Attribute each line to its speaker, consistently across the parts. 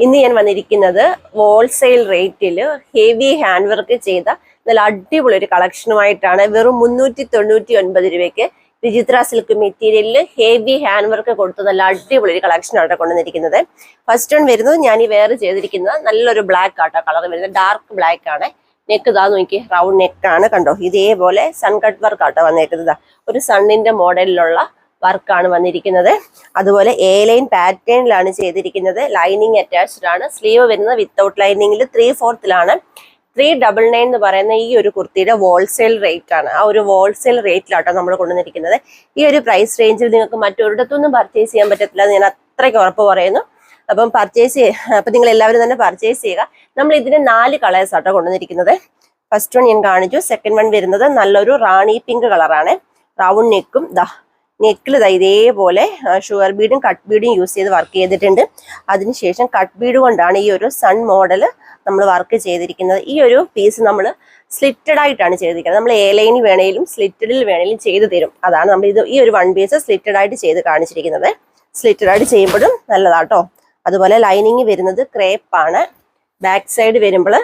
Speaker 1: ഇന്ന് ഞാൻ വന്നിരിക്കുന്നത് ഹോൾസെയിൽ റേറ്റിൽ ഹെവി ഹാൻഡ് വർക്ക് ചെയ്ത നല്ല അടിപൊളി ഒരു കളക്ഷനുമായിട്ടാണ് വെറും മുന്നൂറ്റി തൊണ്ണൂറ്റി ഒൻപത് രൂപയ്ക്ക് വിചിത്ര സിൽക്ക് മെറ്റീരിയലിൽ ഹെവി ഹാൻഡ് വർക്ക് കൊടുത്ത് നല്ല അടിപൊളി ഒരു കളക്ഷനാണ് കൊണ്ടുവന്നിരിക്കുന്നത്. ഫസ്റ്റ് വൺ വരുന്നത് ഞാൻ ഈ വേറെ ചെയ്തിരിക്കുന്നത് നല്ലൊരു ബ്ലാക്ക് ആട്ടോ കളർ വരുന്നത് ഡാർക്ക് ബ്ലാക്ക് ആണ്. നെക്ക് ഇതാ നോക്കി റൗണ്ട് നെക്കാണ് കണ്ടോ? ഇതേപോലെ സൺ കട്ട് വർക്ക് ആട്ടോ വന്നേക്കുന്നത്. ഒരു സണ്ണിന്റെ മോഡലിലുള്ള വർക്കാണ് വന്നിരിക്കുന്നത്. അതുപോലെ എ ലൈൻ പാറ്റേണിലാണ് ചെയ്തിരിക്കുന്നത്. ലൈനിങ് അറ്റാച്ച്ഡ് ആണ്. സ്ലീവ് വരുന്നത് വിത്തൗട്ട് ലൈനിങ്ങിൽ ത്രീ ഫോർത്തിലാണ് ത്രീ ഡബിൾ നയൻ എന്ന് പറയുന്ന ഈ ഒരു കുർത്തിയുടെ ഹോൾസെയിൽ റേറ്റ് ആണ്. ആ ഒരു ഹോൾസെയിൽ റേറ്റിലാട്ടോ നമ്മൾ കൊണ്ടുവന്നിരിക്കുന്നത്. ഈ ഒരു പ്രൈസ് റേഞ്ചിൽ നിങ്ങൾക്ക് മറ്റൊരിടത്തൊന്നും പർച്ചേസ് ചെയ്യാൻ പറ്റത്തില്ല ഞാൻ അത്രയ്ക്ക് ഉറപ്പ് പറയുന്നു. അപ്പം പർച്ചേസ് അപ്പം നിങ്ങൾ എല്ലാവരും തന്നെ പർച്ചേസ് ചെയ്യുക. നമ്മൾ ഇതിന് നാല് കളേഴ്സ് ആട്ടോ കൊണ്ടുവന്നിരിക്കുന്നത്. ഫസ്റ്റ് വൺ ഞാൻ കാണിച്ചു. സെക്കൻഡ് വൺ വരുന്നത് നല്ലൊരു റാണി പിങ്ക് കളറാണ് റൗണ്ട് നെക്കും ദാ നെക്കിൽ ഇതേപോലെ ഷുഗർ ബീഡും കട്ട് ബീഡും യൂസ് ചെയ്ത് വർക്ക് ചെയ്തിട്ടുണ്ട്. അതിനുശേഷം കട്ട് ബീഡ് കൊണ്ടാണ് ഈ ഒരു സൺ മോഡൽ നമ്മൾ വർക്ക് ചെയ്തിരിക്കുന്നത്. ഈ ഒരു പീസ് നമ്മൾ സ്ലിറ്റഡ് ആയിട്ടാണ് ചെയ്തിരിക്കുന്നത്. നമ്മൾ എ ലൈനിൽ വേണേലും സ്ലിറ്റഡിൽ വേണേലും ചെയ്ത് തരും. അതാണ് നമ്മൾ ഇത് ഈ ഒരു വൺ പീസ് സ്ലിറ്റഡ് ആയിട്ട് ചെയ്ത് കാണിച്ചിരിക്കുന്നത്. സ്ലിറ്റഡ് ആയിട്ട് ചെയ്യുമ്പോഴും നല്ലതാട്ടോ. അതുപോലെ ലൈനിങ് വരുന്നത് ക്രേപ്പാണ്. ബാക്ക് സൈഡ് വരുമ്പോൾ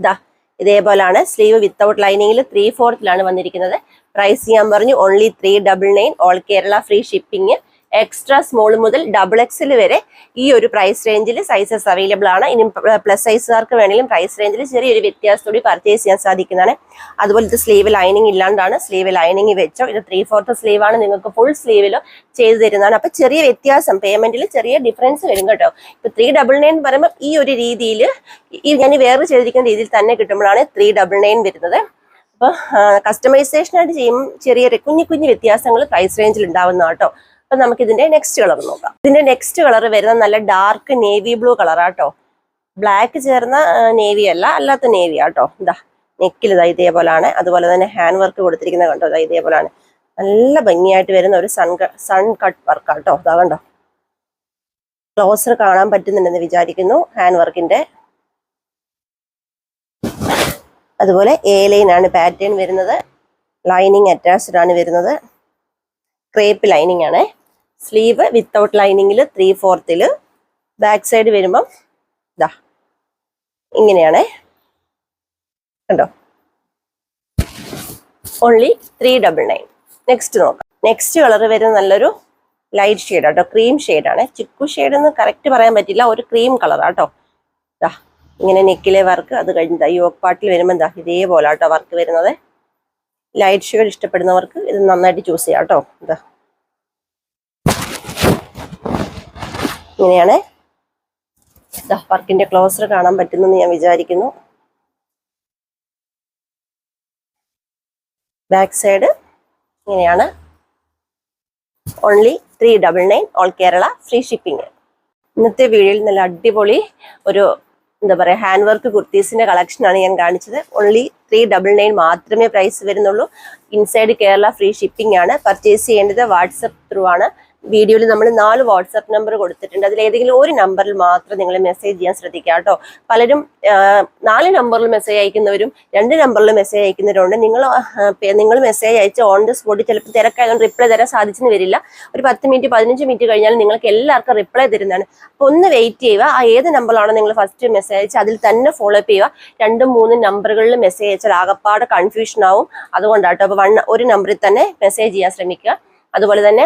Speaker 1: ഇതാ ഇതേപോലെയാണ് സ്ലീവ് വിത്തൗട്ട് ലൈനിങ്ങിൽ ത്രീ ഫോർത്തിലാണ് വന്നിരിക്കുന്നത്. പ്രൈസ് ചെയ്യാൻ പറഞ്ഞു. Only three double nine all Kerala free shipping extra small മുതൽ ഡബിൾ എക്സിൽ വരെ ഈ ഒരു പ്രൈസ് റേഞ്ചിൽ സൈസസ് അവൈലബിൾ ആണ്. ഇനി പ്ലസ് സൈസുകാർക്ക് വേണമെങ്കിലും പ്രൈസ് റേഞ്ചിൽ ചെറിയൊരു വ്യത്യാസത്തോടെ പർച്ചേസ് ചെയ്യാൻ സാധിക്കുന്നതാണ്. അതുപോലെ ഇത് സ്ലീവ് ലൈനിങ് ഇല്ലാണ്ടാണ്. സ്ലീവ് ലൈനിങ് വെച്ചോ ഇത് ത്രീ ഫോർത്ത് സ്ലീവ് ആണ്. നിങ്ങൾക്ക് ഫുൾ സ്ലീവിലോ ചെയ്തു തരുന്നതാണ്. അപ്പൊ ചെറിയ വ്യത്യാസം പേയ്മെന്റിൽ ചെറിയ ഡിഫറൻസ് വരും കേട്ടോ. ഇപ്പൊ ത്രീ ഡബിൾ നയൻ പറയുമ്പോൾ ഈ ഒരു രീതിയിൽ ഈ ഞാൻ വേറെ ചെയ്തിരിക്കുന്ന രീതിയിൽ തന്നെ കിട്ടുമ്പോഴാണ് ത്രീ ഡബിൾ നയൻ വരുന്നത്. അപ്പോൾ കസ്റ്റമൈസേഷൻ ആയിട്ട് ചെയ്യും. ചെറിയ കുഞ്ഞു കുഞ്ഞു വ്യത്യാസങ്ങൾ പ്രൈസ് റേഞ്ചിൽ ഉണ്ടാവുന്ന കേട്ടോ. അപ്പൊ നമുക്ക് ഇതിന്റെ നെക്സ്റ്റ് കളർ നോക്കാം. ഇതിന്റെ നെക്സ്റ്റ് കളർ വരുന്ന നല്ല ഡാർക്ക് നേവി ബ്ലൂ കളറാട്ടോ ബ്ലാക്ക് ചേർന്ന നേവി അല്ല അല്ലാത്ത നേവി ആട്ടോ ഇതാ നെക്കിൽ ഇതാ ഇതേപോലാണ്. അതുപോലെ തന്നെ ഹാൻഡ് വർക്ക് കൊടുത്തിരിക്കുന്നത് കണ്ടോ ഇതാ ഇതേപോലാണ്. നല്ല ഭംഗിയായിട്ട് വരുന്ന ഒരു സൺ സൺ കട്ട് വർക്ക് ആട്ടോ ഇതാ കണ്ടോ. ക്ലോസർ കാണാൻ പറ്റുന്നുണ്ടെന്ന് വിചാരിക്കുന്നു. ഹാൻഡ് വർക്കിന്റെ അതുപോലെ എ ലൈൻ ആണ് പാറ്റേൺ വരുന്നത്. ലൈനിങ് അറ്റാച്ച്ഡ് ആണ് വരുന്നത്. ക്രേപ്പ് ലൈനിങ് ആണ്. സ്ലീവ് വിത്തൗട്ട് ലൈനിങ്ങിൽ ത്രീ ഫോർത്തിൽ ബാക്ക് സൈഡ് വരുമ്പം ഇതാ ഇങ്ങനെയാണ്. കണ്ടോ? Only three double nine next നോക്കാം. നെക്സ്റ്റ് കളർ വരുന്ന നല്ലൊരു ലൈറ്റ് ഷെയ്ഡ് ആട്ടോ ക്രീം ഷെയ്ഡാണ് ചിക്കു ഷെയ്ഡ് എന്ന് കറക്റ്റ് പറയാൻ പറ്റില്ല. ഒരു ക്രീം ഇതാ ഇങ്ങനെ നെക്കിലെ വർക്ക് അത് കഴിഞ്ഞ് യോക്ക് പാട്ടിൽ വരുമ്പോൾ എന്താ ഇതേപോലെ ആട്ടോ വർക്ക് വരുന്നത്. ലൈറ്റ് ഷെയ്ഡ് ഇഷ്ടപ്പെടുന്നവർക്ക് ഇത് നന്നായിട്ട് ചൂസ് ചെയ്യാം കേട്ടോ ഇതാ ഇങ്ങനെയാണ്. വർക്കിന്റെ ക്ലോസർ കാണാൻ പറ്റുന്നെന്ന് ഞാൻ വിചാരിക്കുന്നു. ബാക്ക് സൈഡ് ഇങ്ങനെയാണ്. Only three double nine all Kerala free shipping ഇന്നത്തെ വീഡിയോയിൽ നല്ല അടിപൊളി ഒരു എന്താ പറയുക ഹാൻഡ് വർക്ക് കുർത്തീസിന്റെ കളക്ഷനാണ് ഞാൻ കാണിച്ചത്. ഓൺലി ത്രീ ഡബിൾ നയൻ മാത്രമേ പ്രൈസ് വരുന്നുള്ളൂ. ഇൻസൈഡ് കേരള ഫ്രീ ഷിപ്പിംഗ് ആണ്. പർച്ചേസ് ചെയ്യേണ്ടത് വാട്സപ്പ് ത്രൂ ആണ്. വീഡിയോയിൽ നമ്മൾ നാല് വാട്സപ്പ് നമ്പർ കൊടുത്തിട്ടുണ്ട്. അതിൽ ഏതെങ്കിലും ഒരു നമ്പറിൽ മാത്രം നിങ്ങൾ മെസ്സേജ് ചെയ്യാൻ ശ്രദ്ധിക്കുക കേട്ടോ. പലരും നാല് നമ്പറിൽ മെസ്സേജ് അയക്കുന്നവരും രണ്ട് നമ്പറിൽ മെസ്സേജ് അയക്കുന്നവരുണ്ട് നിങ്ങൾ നിങ്ങൾ മെസ്സേജ് അയച്ച് ഓൺ ദ സ്പോട്ടിൽ ചിലപ്പോൾ തിരക്കായതുകൊണ്ട് റിപ്ലൈ തരാൻ സാധിച്ചെന്ന് വരില്ല. ഒരു പത്ത് മിനിറ്റ് പതിനഞ്ച് മിനിറ്റ് കഴിഞ്ഞാൽ നിങ്ങൾക്ക് എല്ലാവർക്കും റിപ്ലൈ തരുന്നതാണ്. അപ്പോൾ ഒന്ന് വെയിറ്റ് ചെയ്യുക. ആ ഏത് നമ്പറിലാണോ നിങ്ങൾ ഫസ്റ്റ് മെസ്സേജ് അയച്ച് അതിൽ തന്നെ ഫോളോ അപ്പ് ചെയ്യുക. രണ്ടും മൂന്ന് നമ്പറുകളിൽ മെസ്സേജ് അയച്ചാൽ ആകപ്പാട് കൺഫ്യൂഷൻ ആവും. അതുകൊണ്ടാട്ടോ. അപ്പോൾ വൺ ഒരു നമ്പറിൽ തന്നെ മെസ്സേജ് ചെയ്യാൻ ശ്രമിക്കുക. അതുപോലെ തന്നെ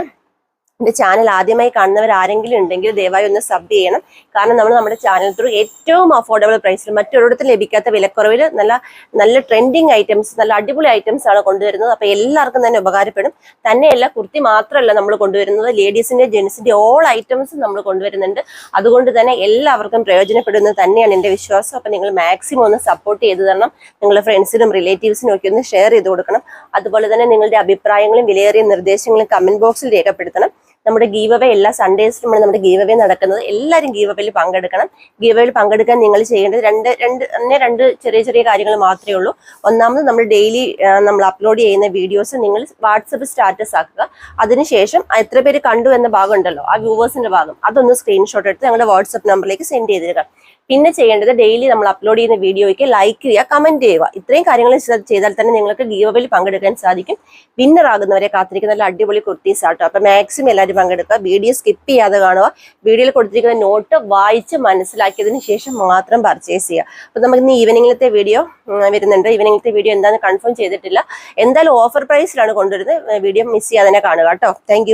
Speaker 1: എന്റെ ചാനൽ ആദ്യമായി കാണുന്നവർ ആരെങ്കിലും ഉണ്ടെങ്കിൽ ദയവായി ഒന്ന് സബ് ചെയ്യണം. കാരണം നമ്മൾ നമ്മുടെ ചാനൽ ത്രൂ ഏറ്റവും അഫോർഡബിൾ പ്രൈസിൽ മറ്റൊരിടത്തും ലഭിക്കാത്ത വിലക്കുറവിൽ നല്ല നല്ല ട്രെൻഡിങ് ഐറ്റംസ് നല്ല അടിപൊളി ഐറ്റംസ് ആണ് കൊണ്ടുവരുന്നത്. അപ്പോൾ എല്ലാവർക്കും തന്നെ ഉപകാരപ്പെടും. തന്നെയല്ല കുർത്തി മാത്രമല്ല നമ്മൾ കൊണ്ടുവരുന്നത്. ലേഡീസിന്റെ ജെൻസിന്റെ ഓൾ ഐറ്റംസ് നമ്മൾ കൊണ്ടുവരുന്നുണ്ട്. അതുകൊണ്ട് തന്നെ എല്ലാവർക്കും പ്രയോജനപ്പെടുന്നത് തന്നെയാണ് എന്റെ വിശ്വാസം. അപ്പോൾ നിങ്ങൾ മാക്സിമം ഒന്ന് സപ്പോർട്ട് ചെയ്തു തരണം. നിങ്ങളുടെ ഫ്രണ്ട്സിനും റിലേറ്റീവ്സിനും ഒക്കെ ഒന്ന് ഷെയർ ചെയ്ത് കൊടുക്കണം. അതുപോലെ തന്നെ നിങ്ങളുടെ അഭിപ്രായങ്ങളും വിലയേറിയ നിർദ്ദേശങ്ങളും കമന്റ് ബോക്സിൽ രേഖപ്പെടുത്തണം. നമ്മുടെ ഗീവവേ എല്ലാ സൺഡേസിലുമാണ് നമ്മുടെ ഗീവവേ നടക്കുന്നത്. എല്ലാവരും ഗീവവേയിൽ പങ്കെടുക്കണം. ഗീവവേയിൽ പങ്കെടുക്കാൻ നിങ്ങൾ ചെയ്യേണ്ടത് രണ്ട് രണ്ട് തന്നെ രണ്ട് ചെറിയ ചെറിയ കാര്യങ്ങൾ മാത്രമേ ഉള്ളൂ. ഒന്നാമത് നമ്മൾ ഡെയിലി നമ്മൾ അപ്ലോഡ് ചെയ്യുന്ന വീഡിയോസ് നിങ്ങൾ വാട്സപ്പ് സ്റ്റാറ്റസ് ആക്കുക. അതിനുശേഷം എത്ര പേര് കണ്ടു എന്ന ഭാഗം ഉണ്ടല്ലോ ആ വ്യൂവേഴ്സിന്റെ ഭാഗം. അതൊന്ന് സ്ക്രീൻഷോട്ട് എടുത്ത് ഞങ്ങളുടെ വാട്സപ്പ് നമ്പറിലേക്ക് സെൻഡ് ചെയ്തിരിക്കുക പിന്നെ ചെയ്യേണ്ടത് ഡെയിലി നമ്മൾ അപ്ലോഡ് ചെയ്യുന്ന വീഡിയോയ്ക്ക് ലൈക്ക് ചെയ്യുക കമന്റ് ചെയ്യുക. ഇത്രയും കാര്യങ്ങൾ ചെയ്താൽ തന്നെ നിങ്ങൾക്ക് ഗീവബിൽ പങ്കെടുക്കാൻ സാധിക്കും. വിന്നർ ആകുന്നവരെ കാത്തിരിക്കുന്ന നല്ല അടിപൊളി കുർത്തീസ് ആട്ടോ. അപ്പൊ മാക്സിമം എല്ലാവരും പങ്കെടുക്കുക. വീഡിയോ സ്കിപ്പ് ചെയ്യാതെ കാണുക. വീഡിയോയിൽ കൊടുത്തിരിക്കുന്ന നോട്ട് വായിച്ച് മനസ്സിലാക്കിയതിന് ശേഷം മാത്രം പർച്ചേസ് ചെയ്യുക. അപ്പൊ നമുക്ക് ഇന്ന് ഈവനിങ്ങിലത്തെ വീഡിയോ വരുന്നുണ്ട്. ഈവനിങ്ങിലത്തെ വീഡിയോ എന്താണെന്ന് കൺഫേം ചെയ്തിട്ടില്ല. എന്തായാലും ഓഫർ പ്രൈസിലാണ് കൊണ്ടുവരുന്നത്. വീഡിയോ മിസ് ചെയ്യാതെ കാണുക കേട്ടോ. താങ്ക്